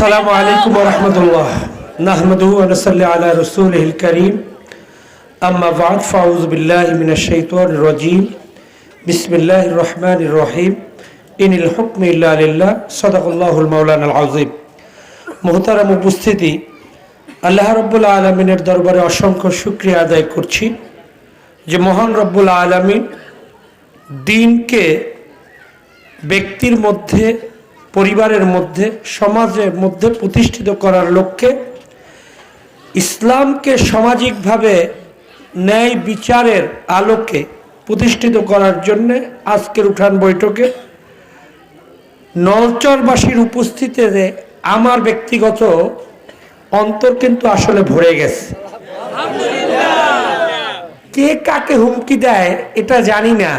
আসসালামু আলাইকুম রহমতুল্লাহ। নাহমদু আনসাল্লি আলা রসুল হিল করিম। আম্মা বাদ ফাউজ বিল্লাহ মিন শৈতন রজিম। বিসমিল্লাহ রহমান রহিম। ইনিল হুকম ইল্লাহ সদাকুল্লাহুল মৌলান আল আজিম মোহতারাম উপস্থিতি, আল্লাহ রব্বুল আলমিনের দরবারে অসংখ্য শুক্রিয়া আদায় করছি যে মহান রব্বুল আলমিন দিনকে ব্যক্তির মধ্যে পরিবারের মধ্যে সমাজের মধ্যে প্রতিষ্ঠিত করার লক্ষ্যে ইসলামকে সামাজিকভাবে ন্যায় বিচারের আলোকে প্রতিষ্ঠিত করার জন্যে আজকের উঠান বৈঠকে নলচরবাসীর উপস্থিতিতে আমার ব্যক্তিগত অন্তর কিন্তু আসলে ভরে গেছে। কে কাকে হুমকি দেয় এটা জানি না।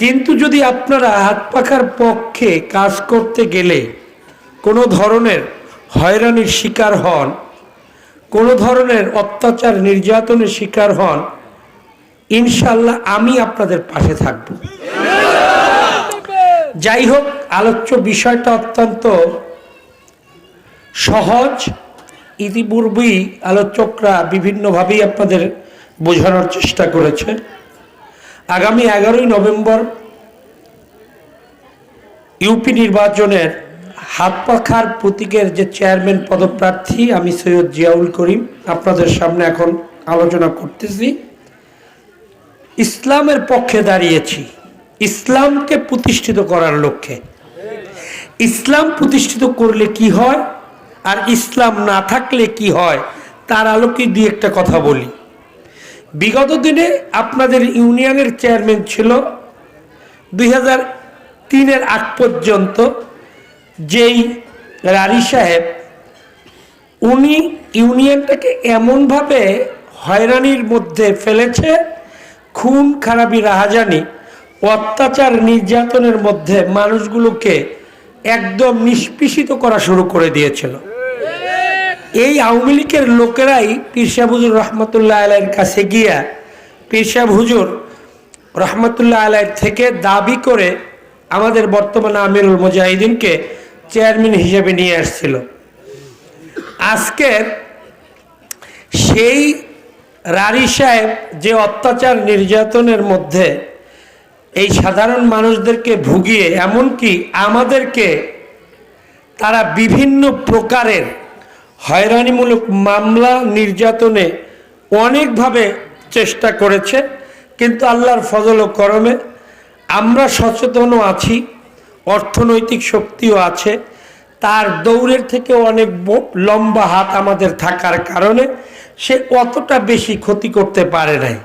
কিন্তু যদি আপনারা হাত পাখার পক্ষে কাজ করতে গেলে কোনো ধরনের হয়রানির শিকার হন, কোনো ধরনের অত্যাচার নির্যাতনের শিকার হন ইনশাল্লাহ আমি আপনাদের পাশে থাকব। যাই হোক, আলোচ্য বিষয়টা অত্যন্ত সহজ। ইতিপূর্বেই আলোচকরা বিভিন্নভাবেই আপনাদের বোঝানোর চেষ্টা করেছে আগামী এগারোই নভেম্বর ইউপি নির্বাচনের হাত পাখার প্রতীকের যে চেয়ারম্যান পদপ্রার্থী আমি সৈয়দ জিয়াউল করিম আপনাদের সামনে এখন আলোচনা করতেছি। ইসলামের পক্ষে দাঁড়িয়েছি। ইসলামকে প্রতিষ্ঠিত করার লক্ষ্যে। ইসলাম প্রতিষ্ঠিত করলে কি হয়? আর ইসলাম না থাকলে কি হয়? তার আলোকে দিয়ে একটা কথা বলি। বিগত দিনে আপনাদের ইউনিয়নের চেয়ারম্যান ছিল দুই হাজার তিনের আগ পর্যন্ত যেই রারি সাহেব, উনি ইউনিয়নটাকে এমনভাবে হয়রানির মধ্যে ফেলেছে, খুন, খারাপি, রাহাজানি, অত্যাচার, নির্যাতনের মধ্যে মানুষগুলোকে একদম নিষ্পিষিত করা শুরু করে দিয়েছিল। এই আওয়ামী লীগের লোকেরাই পীরসাহ হুজুর রহমতুল্লাহ আলাইয়ের কাছে গিয়া পীরসাহ হুজুর রহমতুল্লাহ আলাইয়ের থেকে দাবি করে আমাদের বর্তমানে আমিরুল মুজাহিদিনকে চেয়ারম্যান হিসেবে নিয়ে আসছিল। আজকের সেই রারি সাহেব যে অত্যাচার নির্যাতনের মধ্যে এই সাধারণ মানুষদেরকে ভুগিয়ে, এমনকি আমাদেরকে তারা বিভিন্ন প্রকারের হয়রানিমূলক মামলা নির্যাতনে অনেকভাবে চেষ্টা করেছে, কিন্তু আল্লাহর ফজল ও করমে আমরা সচেতনও আছি, অর্থনৈতিক শক্তিও আছে, তার দৌড়ের থেকে অনেক লম্বা হাত আমাদের থাকার কারণে সে অতটা বেশি ক্ষতি করতে পারে নাই।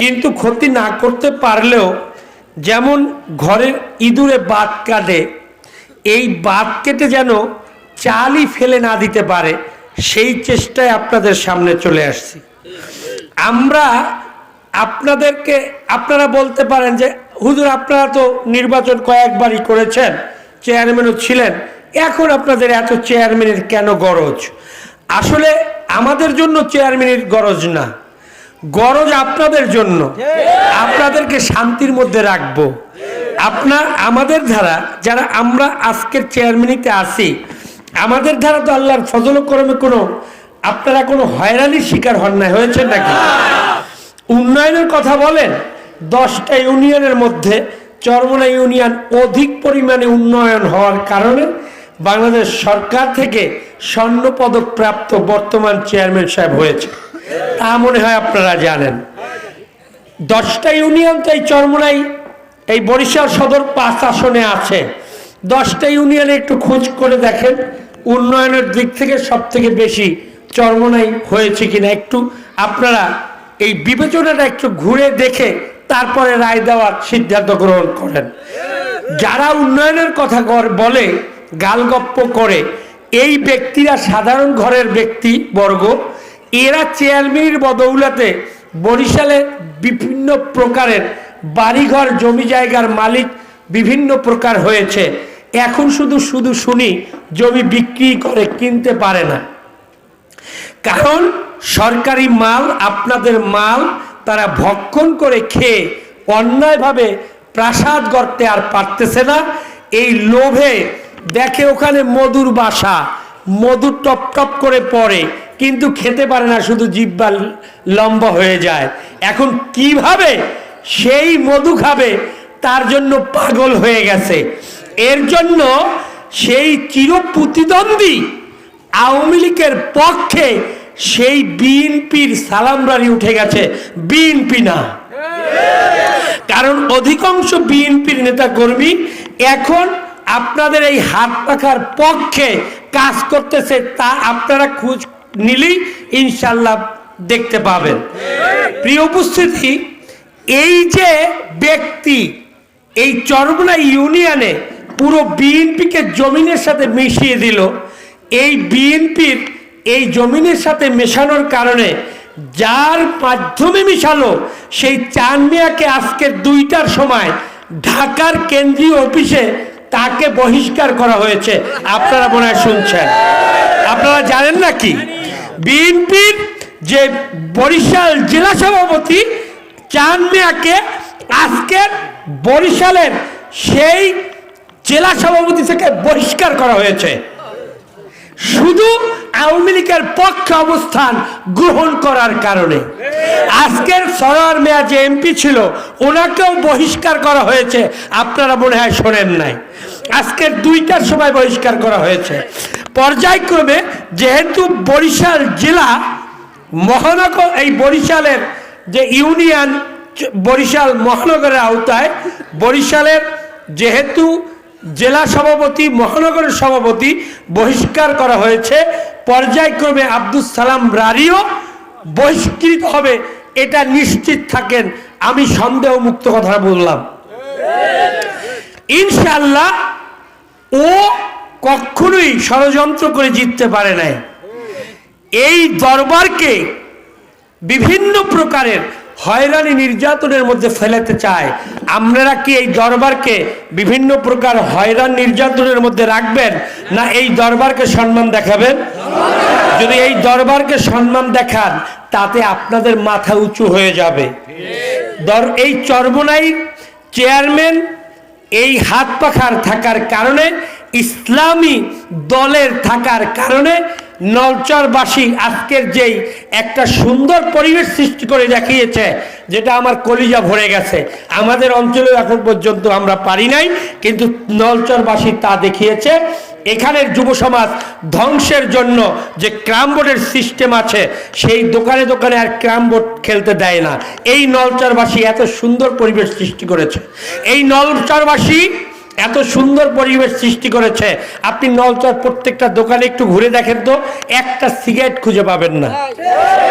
কিন্তু ক্ষতি না করতে পারলেও যেমন ঘরের ইঁদুরে বাদ কাটে এই বাদ কেটে যেন চালই ফেলে না দিতে পারে, সেই চেষ্টায় আপনাদের সামনে চলে আসছি। আমরা আপনাদেরকে, আপনারা বলতে পারেন যে, হুজুর আপনারা তো নির্বাচন কয়েকবারই করেছেন, চেয়ারম্যানও ছিলেন, এখন আপনাদের এত চেয়ারম্যানের কেন গরজ? আসলে আমাদের জন্য চেয়ারম্যানের গরজ না। গরজ আপনাদের জন্য। আপনাদেরকে শান্তির মধ্যে রাখব। আপনার, আমাদের ধারা যারা আমরা আজকের চেয়ারম্যানিতে আসি আমাদের ধারা তো আল্লাহর ফজল করমে কোনো, আপনারা কোনো হয়রানির শিকার হন না হয়েছে নাকি? উন্নয়নের কথা বলেন, দশটা ইউনিয়নের মধ্যে চরমনা ইউনিয়ন অধিক পরিমাণে উন্নয়ন হওয়ার কারণে বাংলাদেশ সরকার থেকে স্বর্ণ পদক প্রাপ্ত বর্তমান চেয়ারম্যান সাহেব হয়েছে। তা মনে হয় আপনারা জানেন। দশটা ইউনিয়ন তো এই চরমনাই, এই বরিশাল সদর পাঁচ আসনে আছে। দশটা ইউনিয়নে একটু খোঁজ করে দেখেন উন্নয়নের দিক থেকে সব থেকে বেশি চরমনাই হয়েছে কিনা একটু আপনারা এই বিবেচনাটা একটু ঘুরে দেখে তারপরে রায় দেওয়ার সিদ্ধান্ত গ্রহণ করেন। যারা উন্নয়নের কথা বলে, গালগপ্প করে, এই ব্যক্তিরা সাধারণ ঘরের ব্যক্তি বর্গ এরা চেয়ারম্যানের বদৌলাতে বরিশালে বিভিন্ন প্রকারের বাড়িঘর, জমি জায়গার মালিক বিভিন্ন প্রকার হয়েছে। এখন শুধু শুধু শুনি, জমি বিক্রি করে, কিনতে পারে না। কারণ সরকারি মাল, আপনাদের মাল তারা ভক্ষণ করে খেয়ে অন্যায়ভাবে প্রাসাদ গড়তে আর পারতেছে না। এই লোভে দেখে ওখানে মধুর বাসা মধু টপ টপ করে পড়ে, কিন্তু খেতে পারে না, শুধু জিব্বা লম্বা হয়ে যায়। এখন কীভাবে সেই মধু খাবে, তার জন্য পাগল হয়ে গেছে। এর জন্য সেই চির প্রতিদ্বন্দ্বী আওয়ামী লীগের পক্ষে সেই বিএনপির সালামরানি উঠে গেছে। বিএনপি না। কারণ অধিকাংশ বিএনপির নেতা কর্মী এখন আপনাদের এই হাত পাখার পক্ষে কাজ করতেছে তা আপনারা খোঁজ নিলেই ইনশাল্লাহ দেখতে পাবেন। প্রিয় উপস্থিতি, এই যে ব্যক্তি, এই চরমনা ইউনিয়নে পুরো বিএনপিকে জমিনের সাথে মিশিয়ে দিল। এই বিএনপির এই জমিনের সাথে মেশানোর কারণে যার মাধ্যমে মিশালো, সেই চান মিয়াকে আজকে দুইটার সময় ঢাকার কেন্দ্রীয় অফিসে তাকে বহিষ্কার করা হয়েছে। আপনারা মনে হয় শুনছেন। আপনারা জানেন নাকি বিএনপির যে বরিশাল জেলা সভাপতি চান মিয়াকে আজকের বরিশালের সেই জেলা সভাপতি থেকে বহিষ্কার করা হয়েছে। শুধু আওয়ামী লীগের পক্ষে অবস্থান গ্রহণ করার কারণে। আজকের সরার মেয়া যে এমপি ছিল, ওনাকেও বহিষ্কার করা হয়েছে। আপনারা মনে হয় শোনেন নাই। আজকের দুইটার সময় বহিষ্কার করা হয়েছে। পর্যায়ক্রমে যেহেতু বরিশাল জেলা, মহানগর, এই বরিশালের যে ইউনিয়ন, বরিশাল মহানগরের আওতায়, বরিশালের যেহেতু জেলা সভাপতি, মহানগরের সভাপতি বহিষ্কার করা হয়েছে। পর্যায়ক্রমে আব্দুল সালাম রারিও বহিষ্কৃত হবে, এটা নিশ্চিত থাকেন। আমি সন্দেহ মুক্ত কথা বললাম। ইনশাল্লাহ ও কখনোই ষড়যন্ত্র করে জিততে পারে নাই। এই দরবারকে বিভিন্ন প্রকারের হয়রানি নির্যাতনের মধ্যে ফেলাতে চায়। আপনারা কি এই দরবারকে বিভিন্ন প্রকার হয়রান নির্যাতনের মধ্যে রাখবেন, না এই দরবারকে সম্মান দেখাবেন? যদি এই দরবারকে সম্মান দেখান, তাতে আপনাদের মাথা উঁচু হয়ে যাবে। দর, এই চর্বনাই চেয়ারম্যান এই হাত পাখার থাকার কারণে, ইসলামী দলের থাকার কারণে নলচরবাসী আজকের যেই একটা সুন্দর পরিবেশ সৃষ্টি করে দেখিয়েছে, যেটা আমার কলিজা ভরে গেছে। আমাদের অঞ্চলে এখন পর্যন্ত আমরা পারি নাই, কিন্তু নলচরবাসী তা দেখিয়েছে। এখানের যুব সমাজ ধ্বংসের জন্য যে ক্রাম বোর্ডের সিস্টেম আছে, সেই দোকানে দোকানে আর ক্রাম বোর্ড খেলতে দেয় না। এই নলচরবাসী এত সুন্দর পরিবেশ সৃষ্টি করেছে। এই নলচরবাসী এত সুন্দর পরিবেশ সৃষ্টি করেছে। আপনি নলচর প্রত্যেকটা দোকানে একটু ঘুরে দেখেন তো, একটা সিগারেট খুঁজে পাবেন না।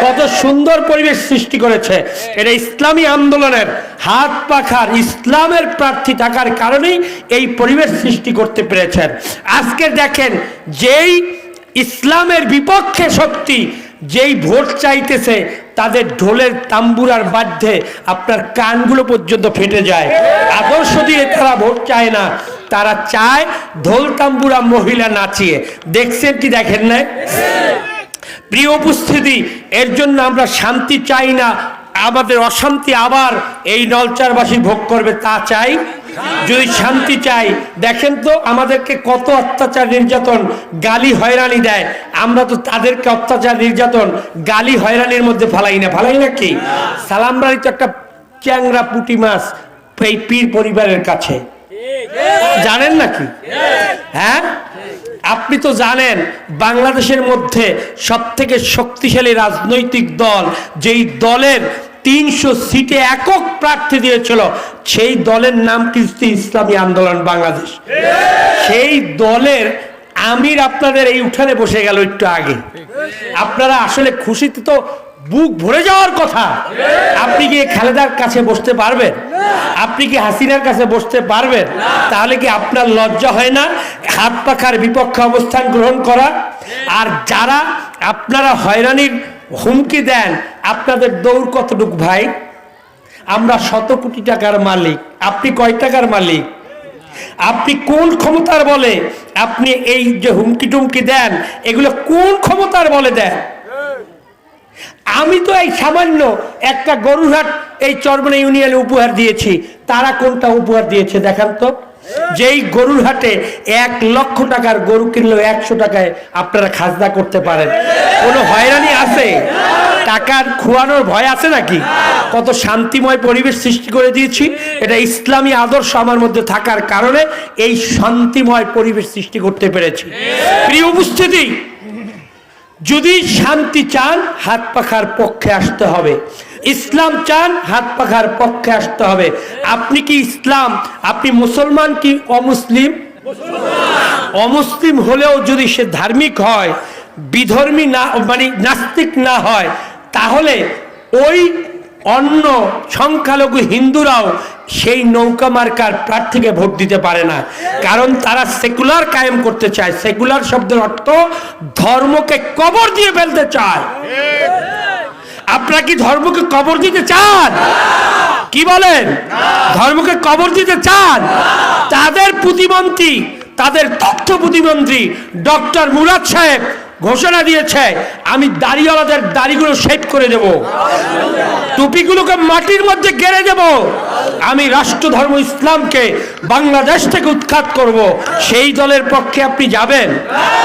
কত সুন্দর পরিবেশ সৃষ্টি করেছে। এটা ইসলামী আন্দোলনের হাত পাখার ইসলামের প্রার্থী থাকার কারণেই এই পরিবেশ সৃষ্টি করতে পেরেছেন। আজকে দেখেন যেই ইসলামের বিপক্ষে শক্তি, যেই ভোট চাইতেছে তাদের ঢোলের তাম্বুরার বাধ্যে আপনার কানগুলো পর্যন্ত ফেটে যায়। আদর্শ দিয়ে তারা ভোট চায় না। তারা চায় ঢোল তাম্বুরা মহিলা নাচিয়ে। দেখছেন কি দেখেন না প্রিয় উপস্থিতি, এর জন্য আমরা শান্তি চাই না, আমাদের অশান্তি আবার এই নলচারবাসী ভোগ করবে, তা চাই যদি শান্তি চাই, দেখেন তো আমাদেরকে কত অত্যাচার নির্যাতন গালি হয়রানি দেয়। আমরা তো তাদেরকে অত্যাচার নির্যাতন গালি হয়রানির মধ্যে ফালাই না। ফালাই না কি? সালামবাড়ি তো একটা চ্যাংরা পুটি মাছ এই পীর পরিবারের কাছে। জানেন নাকি? হ্যাঁ? আপনি তো জানেন, বাংলাদেশের মধ্যে সব থেকে শক্তিশালী রাজনৈতিক দল, যেই দলের তিনশো সিটে একক প্রার্থী দিয়েছিল। সেই দলের নাম কিন্তু ইসলামী আন্দোলন বাংলাদেশ। সেই দলের আমির আপনাদের এই উঠানে বসে গেল একটু আগে। আপনারা আসলে খুশিতে তো বুক ভরে যাওয়ার কথা। আপনি কি খালেদার কাছে বসতে পারবেন? আপনি কি হাসিনার কাছে বসতে পারবেন? তাহলে কি আপনার লজ্জা হয় না? হাত পাখার বিপক্ষে অবস্থান গ্রহণ করা। আর যারা আপনারা হয়রানির হুমকি দেন, আপনাদের দৌড় কতটুক ভাই? আমরা শত কোটি টাকার মালিক। আপনি কয় টাকার মালিক? আপনি কোন ক্ষমতার বলে আপনি এই যে হুমকি টুমকি দেন, এগুলো কোন ক্ষমতার বলে দেন? আমি তো এই সামান্য একটা গরুরহাট এই চরমনা ইউনিয়নে উপহার দিয়েছি। তারা কোনটা উপহার দিয়েছে, দেখান তো। যেই গরুর হাটে এক লক্ষ টাকার গরু কিনলেও একশো টাকায় আপনারা খাজনা করতে পারেন। কোনো হয়রানি আছে? টাকার খোয়ানোর ভয় আছে নাকি? কত শান্তিময় পরিবেশ সৃষ্টি করে দিয়েছি। এটা ইসলামী আদর্শ আমার মধ্যে থাকার কারণে এই শান্তিময় পরিবেশ সৃষ্টি করতে পেরেছি। প্রিয় উপস্থিতি, যদি শান্তি চান, হাত পাখার পক্ষে আসতে হবে। ইসলাম চান, হাত পাখার পক্ষে আসতে হবে। আপনি কি ইসলাম? আপনি মুসলমান কি অমুসলিম? অমুসলিম হলেও যদি সে ধার্মিক হয়, বিধর্মী না মানে নাস্তিক না হয়, তাহলে ওই অন্য সংখ্যালঘু হিন্দুরাও সেই নৌকা মার্কার প্রার্থীকে ভোট দিতে পারে না। কারণ তারা সেকুলার কায়েম করতে চায়। সেকুলার শব্দের অর্থ ধর্মকে কবর দিয়ে ফেলতে চায়। আপনারা কি ধর্মকে কবর দিতে চান? কি বলেন? ধর্মকে কবর দিতে চান? তাদের প্রতিমন্ত্রী, তাদের তথ্য প্রতিমন্ত্রী, ডক্টর মুরাদ সাহেব ঘোষণা দিয়েছে, আমি দাড়িওয়ালাদের দাড়িগুলো শেভ করে দেব। টুপিগুলোকে মাটির মধ্যে গেড়ে দেব। আমি রাষ্ট্র ধর্ম ইসলামকে বাংলাদেশ থেকে উৎখাত করব। সেই দলের পক্ষে আপনি যাবেন।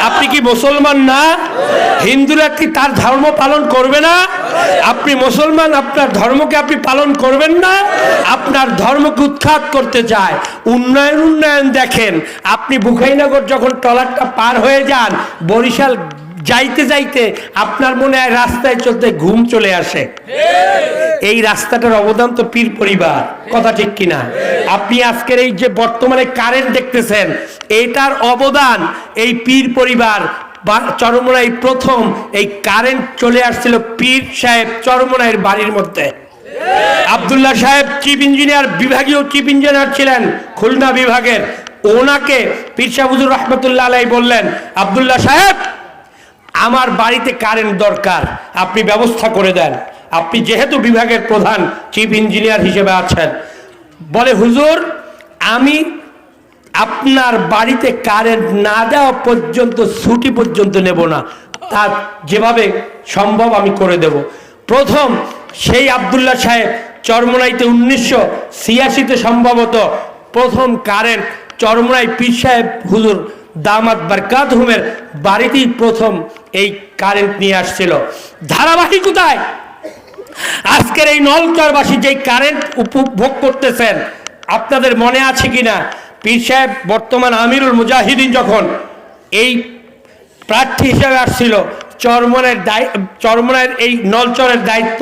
আপনি কি মুসলমান না? হিন্দুরা কি তার ধর্ম পালন করবে না? আপনি মুসলমান, আপনার ধর্মকে আপনি পালন করবেন না? আপনার ধর্মকে উৎখাত করতে চায়। উন্নয়ন উন্নয়ন দেখেন। আপনি বুখাইনগর যখন ট্রলারটা পার হয়ে যান, বরিশাল যাইতে যাইতে আপনার মনে হয় রাস্তায় চলতে ঘুম চলে আসে। এই রাস্তাটার অবদান তো পীর পরিবার, কথা ঠিক কিনা? আপনি আজকের এই যে বর্তমানে কারেন্ট দেখতেছেন, এটার অবদান এই পীর পরিবার বা চরমরাই প্রথম এই কারেন্ট চলে আসছিল পীর সাহেব চরমরাইয়ের বাড়ির মধ্যে। আবদুল্লাহ সাহেব চিফ ইঞ্জিনিয়ার বিভাগীয় চিফ ইঞ্জিনিয়ার ছিলেন খুলনা বিভাগের। ওনাকে পীর সাহুজুর রহমতুল্লাহ আলাই বললেন, আবদুল্লাহ সাহেব আমার বাড়িতে কারেন্ট দরকার, আপনি ব্যবস্থা করে দেন। আপনি যেহেতু বিভাগের প্রধান চিফ ইঞ্জিনিয়ার হিসেবে আছেন। বলে, হুজুর, আমি আপনার বাড়িতে কারেন্ট না দেওয়া পর্যন্ত, ছুটি পর্যন্ত নেব না। তা যেভাবে সম্ভব আমি করে দেব। প্রথম, সেই আবদুল্লাহ সাহেব চরমনাইতে উনিশশো ছিয়াশিতে সম্ভবত প্রথম কারেন্ট চরমনাই পীর সাহেব, হুজুর দামাত বারকাত হুমের বাড়িতেই প্রথম এই কারেন্ট নিয়ে আসছিল। ধারাবাহিকতায় আজকের এই নলচরবাসী যে কারেন্ট উপভোগ করতেছেন আপনাদের মনে আছে কিনা? পীর সাহেব বর্তমান আমিরুল মুজাহিদিন যখন এই প্রার্থী হিসেবে আসছিল চরমনের দায় চরমনের এই নলচরের দায়িত্ব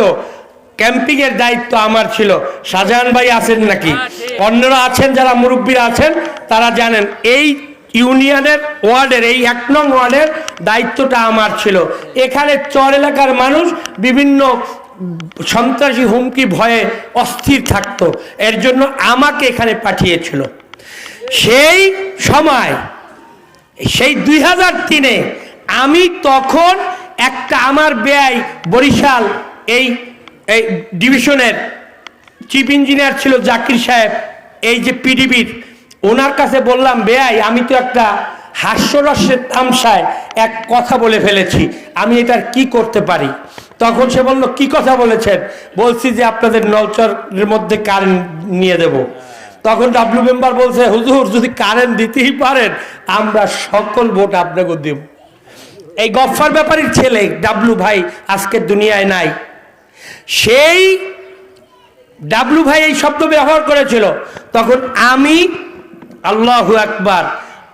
ক্যাম্পিংয়ের দায়িত্ব আমার ছিল। শাহজাহান ভাই আছেন নাকি? অন্যরা আছেন যারা মুরব্বীরা আছেন তারা জানেন এই ইউনিয়নের ওয়ার্ডের, এই এক নং ওয়ার্ডের দায়িত্বটা আমার ছিল। এখানে চর এলাকার মানুষ বিভিন্ন সন্ত্রাসী হুমকি ভয়ে অস্থির থাকতো। এর জন্য আমাকে এখানে পাঠিয়েছিল। সেই সময়, সেই দুই হাজার তিনে আমি তখন একটা আমার ব্যয় বরিশাল, এই এই ডিভিশনের চিফ ইঞ্জিনিয়ার ছিল জাকির সাহেব, এই যে পিডিবির ওনার কাছে বললাম, বেয়াই, আমি তো একটা হাস্যরসের তামসায় এক কথা বলে ফেলেছি, আমি এটার কি করতে পারি? তখন সে বলল, কি কথা বলেছেন? বলছি যে, আপনাদের নলচরের মধ্যে কারেন্ট নিয়ে দেব। তখন ডাব্লিউ মেম্বার বলছে, হুজুর, যদি কারেন্ট দিতেই পারেন, আমরা সকল ভোট আপনাকে দেব। এই গফার ব্যাপারীর ছেলে ডাব্লু ভাই আজকের দুনিয়ায় নাই। সেই ডাব্লু ভাই এই শব্দ ব্যবহার করেছিল। তখন আমি আল্লাহ আকবার।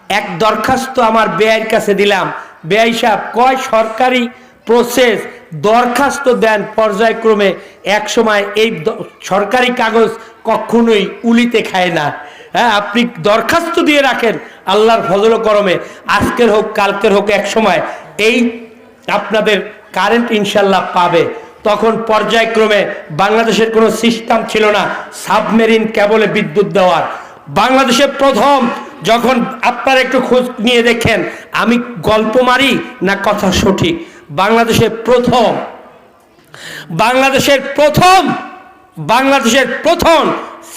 এক দরখাস্ত আমার বেয়ের কাছে দিলাম। বেআই সাহেব, কয় সরকারি প্রসেস দরখাস্ত দেন পর্যায়ক্রমে? এক সময় এই সরকারি কাগজ কখনোই উলিতে খায় না। হ্যাঁ আপনি দরখাস্ত দিয়ে রাখেন আল্লাহর ফজল করমে। আজকের হোক, কালকের হোক, এক সময় এই আপনাদের কারেন্ট ইনশাল্লাহ পাবে। তখন পর্যায়ক্রমে বাংলাদেশের কোনো সিস্টেম ছিল না। সাবমেরিন কেবলে বিদ্যুৎ দেওয়ার। বাংলাদেশের প্রথম যখন আপনারা একটু খোঁজ নিয়ে দেখেন, আমি গল্প মারি না কথা সঠিক? বাংলাদেশের প্রথম বাংলাদেশের প্রথম বাংলাদেশের প্রথম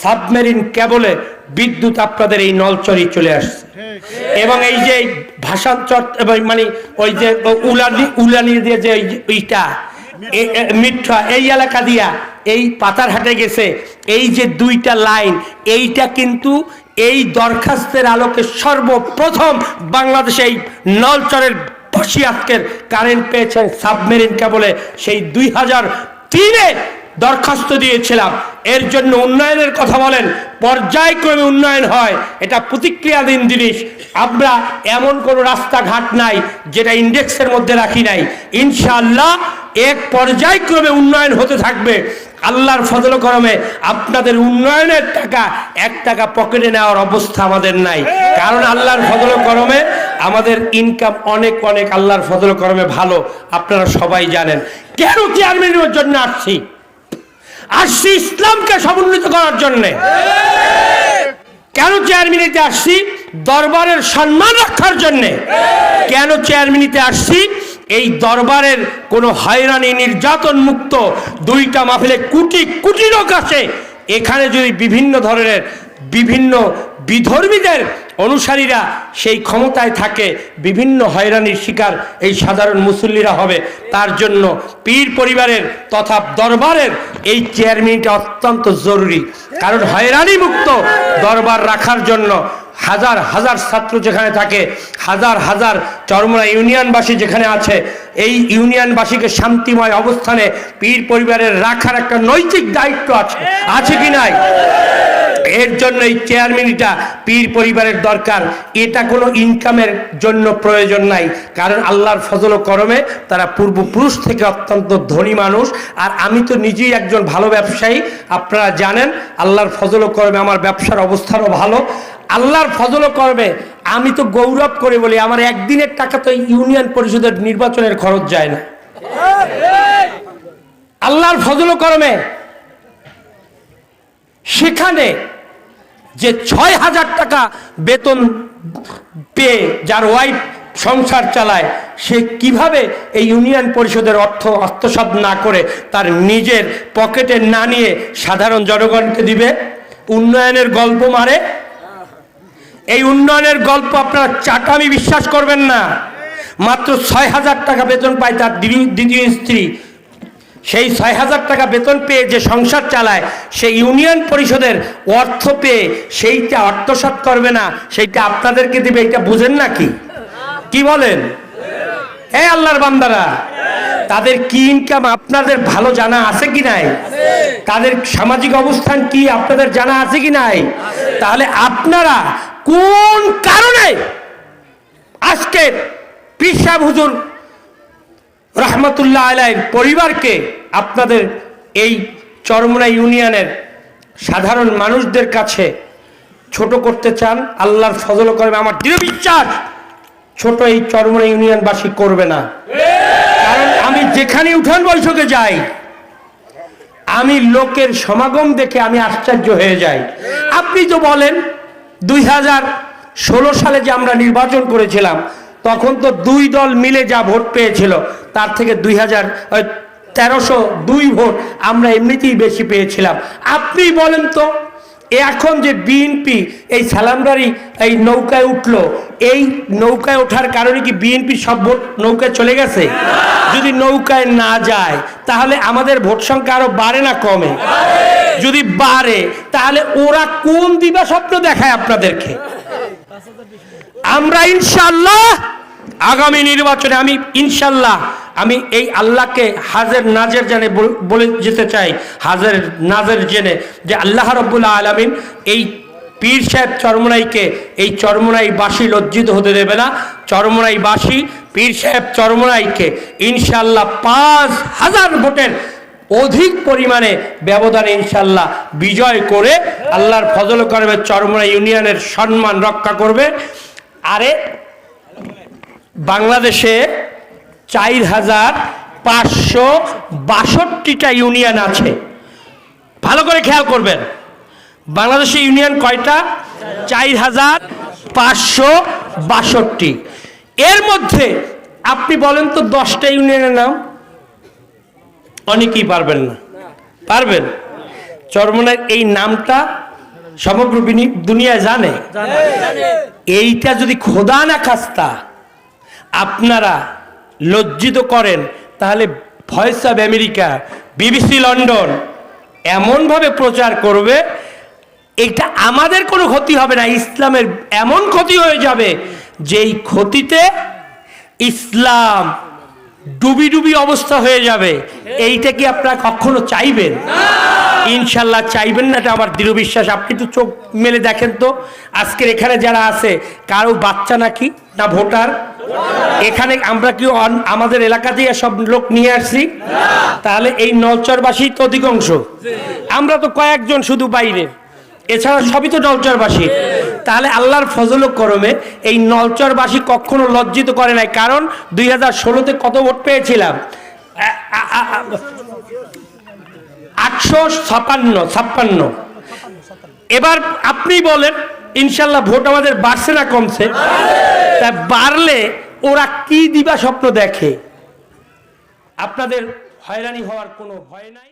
সাবমেরিন কেবলে বিদ্যুৎ আপনাদের এই নলচরি চলে আসছে। এবং এই যে ভাষান্তর মানে ওই যে উলানি উলানি দিয়ে যে ওই ওইটা মিঠা, এই এলাকা দিয়া, এই পাতার হাটে গেছে, এই যে দুইটা লাইন, এইটা কিন্তু এই দরখাস্তের আলোকে সর্বপ্রথম বাংলাদেশে এই নলচরের বসি আজকের কারেন্ট পেয়েছেন সাবমেরিন কেবলে সেই দুই হাজার তিনে দরখাস্ত দিয়েছিলাম। এর জন্য উন্নয়নের কথা বলেন। পর্যায়ক্রমে উন্নয়ন হয়। এটা প্রতিক্রিয়াধীন জিনিস। আমরা এমন কোনো রাস্তাঘাট নাই, যেটা ইন্ডেক্সের মধ্যে রাখি নাই। ইনশাআল্লাহ এক পর্যায়ক্রমে উন্নয়ন হতে থাকবে। আল্লাহর ফজল করমে আপনাদের উন্নয়নের টাকা এক টাকা পকেটে নেওয়ার অবস্থা আমাদের নাই। কারণ আল্লাহর ফজল করমে আমাদের ইনকাম অনেক অনেক আল্লাহর ফজল করমে ভালো। আপনারা সবাই জানেন। কেন চেয়ারম্যানের জন্য আসছি? আসছি ইসলামকে সমুন্নত করার জন্যে। কেন চেয়ারম্যানিতে আসছি? দরবারের সম্মান রক্ষার জন্য। কেন চেয়ারম্যানিতে আসছি? এই দরবারের কোনো হয়রানি নির্যাতন মুক্ত দুইটা মাহফিলে কোটি কোটি লোক আছে। এখানে যদি বিভিন্ন ধরনের বিভিন্ন বিধর্মীদের অনুসারীরা সেই ক্ষমতায় থাকে, বিভিন্ন হয়রানির শিকার এই সাধারণ মুসল্লিরা হবে। তার জন্য পীর পরিবারের তথা দরবারের এই চেয়ারম্যানটা অত্যন্ত জরুরি। কারণ হয়রানি মুক্ত দরবার রাখার জন্য হাজার হাজার ছাত্র যেখানে থাকে, হাজার হাজার চরমরা ইউনিয়নবাসী যেখানে আছে, এই ইউনিয়নবাসীকে শান্তিময় অবস্থানে পীর পরিবারের রাখার একটা নৈতিক দায়িত্ব আছে। আছে কি নাই? এর জন্য এই চেয়ারম্যানটা পীর পরিবারের দরকার। এটা কোনো ইনকামের জন্য প্রয়োজন নাই। কারণ আল্লাহর ফজল করমে তারা পূর্বপুরুষ থেকে অত্যন্ত ধনী মানুষ। আর আমি তো নিজেই একজন ভালো ব্যবসায়ী। আপনারা জানেন, আল্লাহর ফজল করমে আমার ব্যবসার অবস্থানও ভালো। আল্লাহর ফজল ও করমে আমি তো গৌরব করে বলি, আমার একদিনের টাকা তো ইউনিয়ন পরিষদের নির্বাচনের খরচ যায় না। আল্লাহর ফজল করমে সেখানে যে ছয় হাজার টাকা বেতন পেয়ে যার ওয়াইফ সংসার চালায়, সে কীভাবে এই ইউনিয়ন পরিষদের অর্থ আত্মসাৎ না করে তার নিজের পকেটে না নিয়ে সাধারণ জনগণকে দিবে? উন্নয়নের গল্প মারে? এই উন্নয়নের গল্প আপনারা চাটামি বিশ্বাস করবেন না। মাত্র ছয় হাজার টাকা বেতন পায় তার দ্বি- দ্বিতীয় স্ত্রী। সেই ছয় হাজার টাকা বেতন পেয়ে যে সংসার চালায়, সে ইউনিয়ন পরিষদের অর্থ পেয়ে সেইটা আত্মসাৎ করবে না, সেইটা আপনাদেরকে দিবে এটা বুঝেন নাকি কি? বলেন? এই আল্লাহর বান্দারা, তাদের কি ইনকাম আপনাদের ভালো জানা আছে কি নাই? তাদের সামাজিক অবস্থান কি আপনাদের জানা আছে কি নাই? তাহলে আপনারা কোন কারণে আজকে পিসাব হুজুর রহমতুল্লাহ আলাইর পরিবারকে আপনাদের এই চরমনা ইউনিয়নের সাধারণ মানুষদের কাছে ছোট করতে চান, আল্লাহর ফজল করবে, আমার দৃঢ় বিশ্বাস ছোট এই চরমনা ইউনিয়নবাসী করবে না। কারণ আমি যেখানে উঠান বৈঠকে যাই, আমি লোকের সমাগম দেখে আমি আশ্চর্য হয়ে যাই। আপনি তো বলেন, দুই হাজার ষোলো সালে যে আমরা নির্বাচন করেছিলাম তখন তো দুই দল মিলে যা ভোট পেয়েছিল, তার থেকে দুই হাজার তেরোশো দুই ভোট আমরা এমনিতেই বেশি পেয়েছিলাম। আপনি বলেন তো এখন যে বিএনপি এই সালামদারি, এই নৌকায় উঠল, এই নৌকায় ওঠার কারণে কি বিএনপি সব ভোট নৌকায় চলে গেছে? যদি নৌকায় না যায়, তাহলে আমাদের ভোট সংখ্যা আরও বাড়ে না কমে? যদি বাড়ে, তাহলে ওরা কোন দিবা স্বপ্ন দেখায় আপনাদেরকে? আমরা ইনশাল্লাহ আগামী নির্বাচনে আমি ইনশাল্লাহ আমি এই আল্লাহকে হাজের নাজের জেনে বল- যেতে চাই। হাজের নাজের জেনে যে আল্লাহ রব্বুল্লাহ আলমিন এই পীর সাহেব চরমনাইকে এই চরমনাইবাসী লজ্জিত হতে দেবে না। চরমনাইবাসী, পীর সাহেব চরমনাইকে ইনশাল্লাহ পাঁচ হাজার ভোটের অধিক পরিমাণে ব্যবধানে ইনশাল্লাহ বিজয় করে আল্লাহর ফজল করবে চরমনা ইউনিয়নের সম্মান রক্ষা করবে। আরে, বাংলাদেশে চার হাজার পাঁচশো বাষট্টিটা ইউনিয়ন আছে। ভালো করে খেয়াল করবেন। বাংলাদেশে ইউনিয়ন কয়টা? চার হাজার পাঁচশো বাষট্টি। এর মধ্যে আপনি বলেন তো দশটা ইউনিয়নের নাম? অনেকেই পারবেন না। পারবেন? চরমনের এই নামটা সমগ্র দুনিয়ায় জানে। এইটা যদি খোদা না খাস্তা আপনারা লজ্জিত করেন তাহলে voice of America BBC London এমনভাবে প্রচার করবে এটা আমাদের কোনো ক্ষতি হবে না ইসলামের এমন ক্ষতি হয়ে যাবে যেই ক্ষতিতে ইসলাম ডুবি ডুবি অবস্থা হয়ে যাবে। এইটা কি আপনারা কখনো চাইবেন? ইনশাল্লাহ চাইবেন না এটা আমার দৃঢ় বিশ্বাস। আপনি তো চোখ মেলে দেখেন তো। আজকের এখানে যারা আছে কারও বাচ্চা নাকি? না ভোটার? এখানে আমরা কি আমাদের এলাকা দিয়ে সব লোক নিয়ে আসছি? তাহলে এই নলচরবাসী তো অধিকাংশ। আমরা তো কয়েকজন শুধু বাইরে। এছাড়া সবই তো নলচরবাসী। তাহলে আল্লাহর ফজল করমে এই নলচরবাসী কখনো লজ্জিত করে নাই। কারণ দুই হাজার ষোলোতে কত ভোট পেয়েছিলাম? আটশো ছাপান্ন ছাপ্পান্ন। এবার আপনি বলেন, ইনশাল্লাহ ভোট আমাদের বাড়ছে না কমছে? তা বাড়লে ওরা কি দিবা স্বপ্ন দেখে? আপনাদের হয়রানি হওয়ার কোনো ভয় নাই?